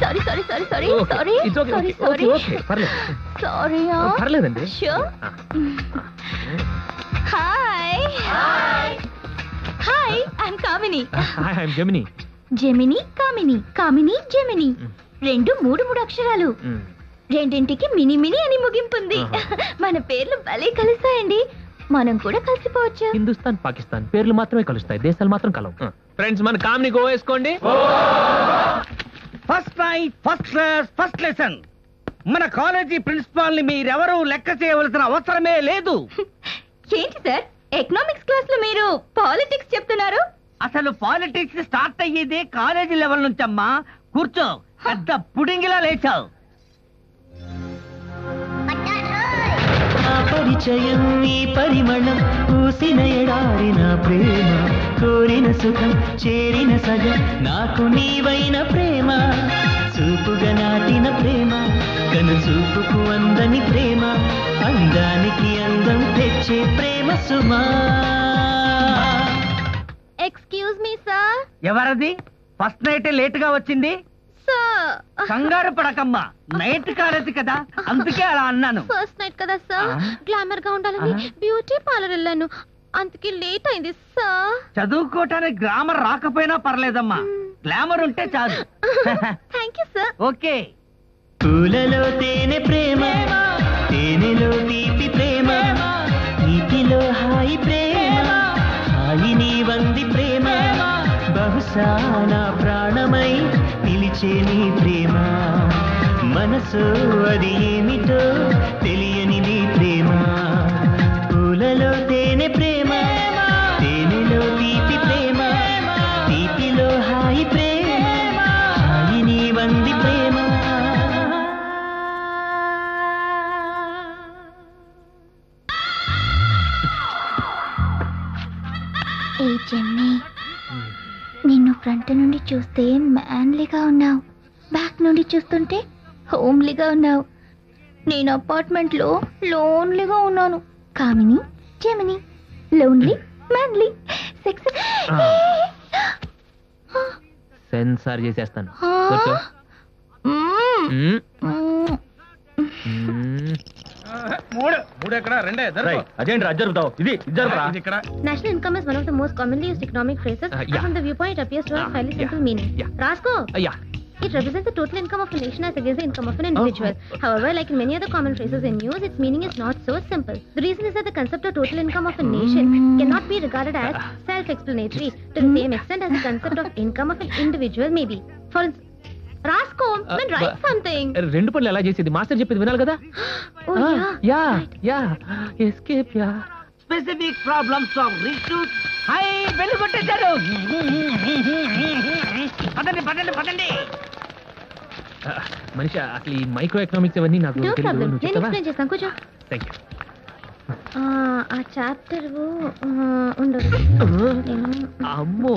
Sorry sorry sorry sorry sorry sorry okay, sorry పర్లేదు. Sorry పర్లేదండి. Hi hi I'm Kamini hi I'm Gemini Gemini Kamini Kamini Gemini Mm. రెండు మూడు మూడు అక్షరాలు. మ్, రెండింటికి మినీ మినీ అని ముగింపుంది. మన పేర్లు భలే కలుస్తాయండి మనం కూడా కలిసిపోవచ్చు. హిందుస్థాన్ పాకిస్తాన్ పేర్లు మాత్రమే కలుస్తాయి. దేశాలు మాత్రం కలవు. ఫ్రెండ్స్ మన కామ్ని గో వేసుకోండి. First night first class first lesson మన కాలేజీ ప్రిన్సిపాల్ని మీరెవరూ లెక్క చేయవలసిన అవసరమే లేదు. ఏంటి సార్? ఎకనామిక్స్ క్లాస్లో మీరు పాలిటిక్స్ చెప్తున్నారు? అసలు పాలిటిక్స్ స్టార్ట్ అయ్యేదే కాలేజీ లెవెల్ నుంచమ్మా. కూర్చో. పెద్ద పుడింగిలా లేచావు. పరిచయం ఈ పరిమళం పూసిన ఎడారిన ప్రేమ కోరిన సుఖం చేరిన సగం నాకు నీవైన ప్రేమ చూపుగా నాటిన ప్రేమ కను చూపుకు అందని ప్రేమ అందానికి అందం తెచ్చే ప్రేమ సుమా. ఎక్స్క్యూజ్ మీ సార్ ఎవరది? ఫస్ట్ నైట్ లేట్గా వచ్చింది? కంగారు పడకమ్మా. నైట్ కాలేజీ కదా. అందుకే అలా అన్నాను. ఫస్ట్ నైట్ కదా సార్? గ్లామర్గా ఉండాలని? బ్యూటీ పార్లర్ వెళ్ళాను. అందుకే లేట్ అయింది సార్ చదువుకోవటానికి గ్రామర్ రాకపోయినా పర్లేదమ్మా. గ్లామర్ ఉంటే చాలు. Thank you sir okay. పూలలో తేనె ప్రేమ తేనెలో తీపి ప్రేమ నీటిలో హాయి ప్రేమ హాయి నీ వంది ప్రేమ బహుశా నా ప్రాణమై పిలిచే నీ ప్రేమ. మనసు అది ఏమిటో తెలియని నీ ప్రేమ. పూలలో తేనె ప్రేమ తేనెలో తీపి ప్రేమ తీపిలో హాయి ప్రేమ హాయి నీ వంది ప్రేమ. ఏ చెన్నీ నిన్ను ఫ్రంట్ నుండి చూస్తే మ్యాన్లీగా ఉన్నావు. బ్యాక్ నుండి చూస్తుంటే హోమ్లీగా ఉన్నావు. నేను అపార్ట్మెంట్లో లోన్లీగా ఉన్నాను. Kamini Gemini lonely manly sex censor చేసేస్తాను. మూడు మూడు ఎక్కడ రెండే రేయ్, అదేంటి రా జరుపుతావు ఇది ఇది జరుపురా. ఇక్కడ National income is one of the most commonly used economic phrases, Uh, and yeah. from the viewpoint it appears to have Uh, fairly yeah. simple meaning. Yeah. Rasko, అయ్యా it represents the total income of a nation as against the income of an individual. However, like in many other common phrases in use, its meaning is not so simple. The reason is that the concept of total income of a nation cannot be regarded as self-explanatory to the same extent as the concept of income of an individual may be. For instance, Uh, man, write but- something. రెండు పనులు ఎలా చేసేది? Master చెప్పేది వినాలి కదా? Oh, yeah. Yeah. Yeah escape yeah specific problems of high bell పదండి పదండి పదండి. ఆ, మనిషి అసలు ఈ మైక్రో ఎకనామిక్స్ అవన్నీ నాకు No తెలియదు problem. నువ్వు నేను చెప్తావా? explain చేస్తాను. కూర్చో. థ్యాంక్ యూ ఆ చాప్టర్ ఉండదు. అమ్మో.